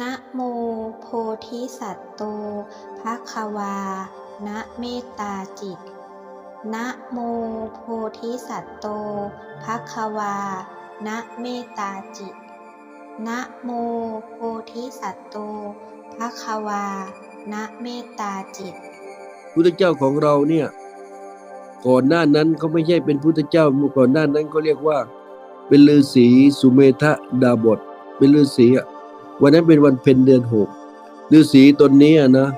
นะโมโพธิสัตว์โตภะคะวา นะเมตตาจิต นะโมโพธิสัตว์โตภะคะวา นะเมตตาจิต นะโมโพธิสัตว์โตภะคะวา นะเมตตาจิต พุทธเจ้าของเราเนี่ยก่อนหน้านั้นเขาไม่ใช่เป็นพุทธเจ้าเมื่อก่อนหน้านั้นเขาเรียกว่า เป็นฤาษีสุเมธะดาบท เป็นฤาษีอะ วันนั้นเป็นวันเพ็ญเดือนหกฤาษีตนนี้นะ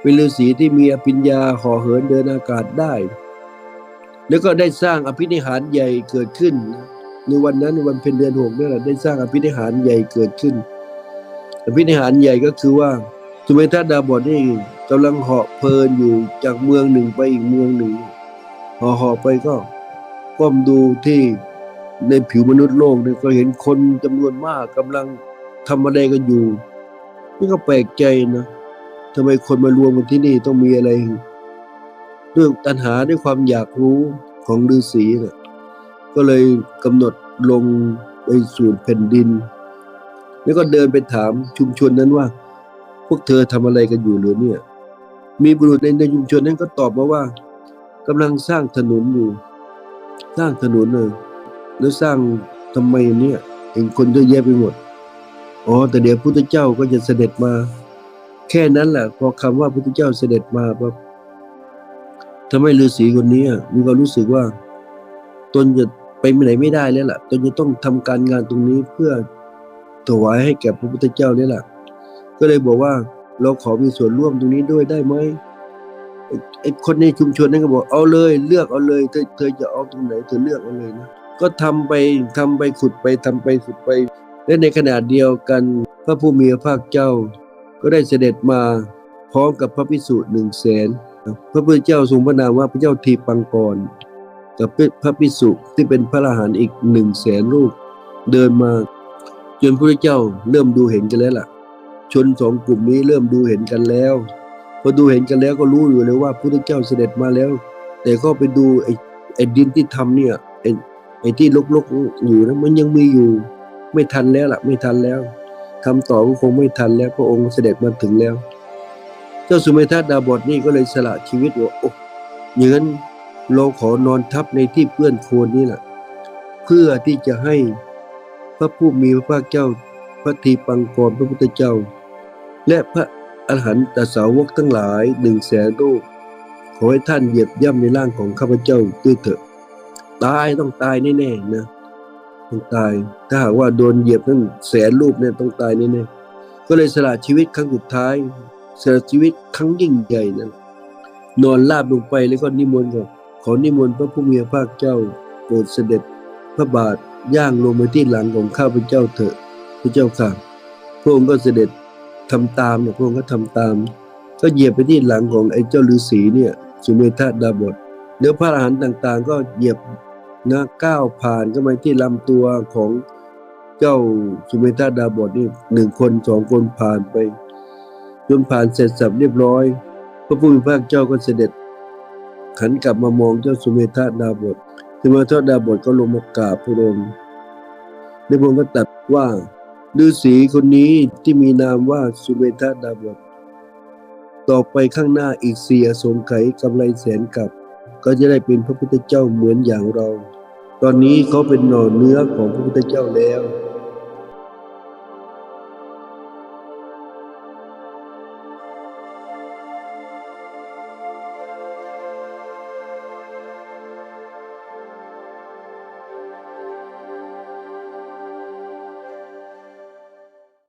เป็นฤาษีที่มีอภิญญาห่อเหินเดินอากาศได้ แล้วก็ได้สร้างอภินิหารใหญ่เกิดขึ้น ในวันนั้นวันเพ็ญเดือนหกนี่แหละได้สร้างอภินิหารใหญ่เกิดขึ้น อภินิหารใหญ่ก็คือว่าสุเมธาดาบทนี่กำลังเหาะเพลินอยู่จากเมืองหนึ่งไปอีกเมืองหนึ่งหาะเหาะไปก็ก้มดูที่ในผิวมนุษย์โลกเนี่ยก็เห็นคนจำนวนมากกำลัง ทำอะไรกันอยู่ นี่ก็แปลกใจนะทำไมคนมารวมกันที่นี่ต้องมีอะไรด้วยตัณหาด้วยความอยากรู้ของฤาษีน่ะก็เลยกำหนดลงไปสู่แผ่นดิน แล้วก็เดินไปถามชุมชนนั้นว่า พวกเธอทำอะไรกันอยู่หรือเนี่ย มีบุรุษในในชุมชนนั้นก็ตอบมาว่ากำลังสร้างถนนอยู่ สร้างถนนเออแล้วสร้างทำไมเนี่ย เห็นคนเยอะแยะไปหมด อ๋อแต่เดี๋ยวพุทธเจ้าก็จะเสด็จมา แค่นั้นแหละพอคำว่าพุทธเจ้าเสด็จมาปั๊บทำให้ฤาษีคนนี้มีความรู้สึกว่า ตนจะไปไหนไม่ได้แล้วล่ะ ตนจะต้องทำการงานตรงนี้เพื่อถวายให้แก่พระพุทธเจ้านี่แหละก็เลยบอกว่าเราขอมีส่วนร่วมตรงนี้ด้วยได้ไหมไอ้คนในชุมชนนั้นก็บอกเอาเลยเลือกเอาเลยเธอเธอจะเอาตรงไหนเธอเลือกเอาเลยนะก็ทำไปทำไปขุดไปทำไปขุดไป และในขณะเดียวกันพระผู้มีพระภาคเจ้า ก็ได้เสด็จมาพร้อมกับพระพิสุหนึ่งแสนพระพุทธเจ้าทรงพระนามว่าพระเจ้าทีปังกรกับพระพิสุที่เป็นพระอรหันต์อีกหนึ่งแสนรูปเดินมา จนพระพุทธเจ้าเริ่มดูเห็นกันแล้วล่ะ ชนสองกลุ่มนี้เริ่มดูเห็นกันแล้วพอดูเห็นกันแล้วก็รู้อยู่เลยว่าพระพุทธเจ้าเสด็จมาแล้ว แต่ก็ไปดูไอ้ไอ้ดินที่ทำเนี่ยไอ้ไอ้ที่ลกๆอยู่นะมันยังมีอยู่ ไม่ทันแล้วล่ะ ไม่ทันแล้วทำต่อก็คงไม่ทันแล้วพระองค์เสด็จมาถึงแล้ว เจ้าสุเมธาดาบทนี่ก็เลยสละชีวิตว่าโอ้ยงั้นเราขอนอนทับในที่เปื้อนโคลนนี่แหละเพื่อที่จะให้พระผู้มีพระภาคเจ้า พระทีปังกรพระพุทธเจ้า และพระอรหันตสาวกทั้งหลายหนึ่งแสนรูปขอให้ท่านเหยียบย่ำในร่างของข้าพเจ้าด้วยเถิดตายต้องตายแน่ๆนะ ต้องตาย ถ้าหากว่าโดนเหยียบนั่นแสนรูปเนี่ยต้องตายแน่ๆก็เลยสละชีวิตครั้งสุดท้ายสละชีวิตครั้งยิ่งใหญ่นั้นนอนราบลงไปแล้วก็นิมนต์ก่อนขอนิมนต์พระผู้มีพระภาคเจ้าโปรดเสด็จพระบาทย่างลงมาที่หลังของข้าพเจ้าเถอะพระเจ้าค่ะ พระองค์ก็เสด็จทำตามเนี่ยพระองค์ก็ทำตาม ก็เหยียบไปที่หลังของไอ้เจ้าฤาษีเนี่ยสุเมธาดาบทเดี๋ยวพระอรหันต์ต่าง ๆ ก็เหยียบ นะก้าวผ่านเข้ามาที่ลำตัวของเจ้าสุเมธาดาบทนี่หนึ่งคนสองคนผ่านไป จนผ่านเสร็จสับเรียบร้อย พระผู้มีพระภาคเจ้าก็เสด็จขันกลับมามองเจ้าสุเมธาดาบทสุเมธาดาบทก็ลงมากราบพระองค์ในพระองค์ก็ตรัสว่าฤาษีคนนี้ที่มีนามว่าสุเมธาดาบท ต่อไปข้างหน้าอีกเสียสงไขกำไรแสนกับ ก็จะได้เป็นพระพุทธเจ้าเหมือนอย่างเรา ตอนนี้เขาเป็นหน่อเนื้อของพระพุทธเจ้าแล้ว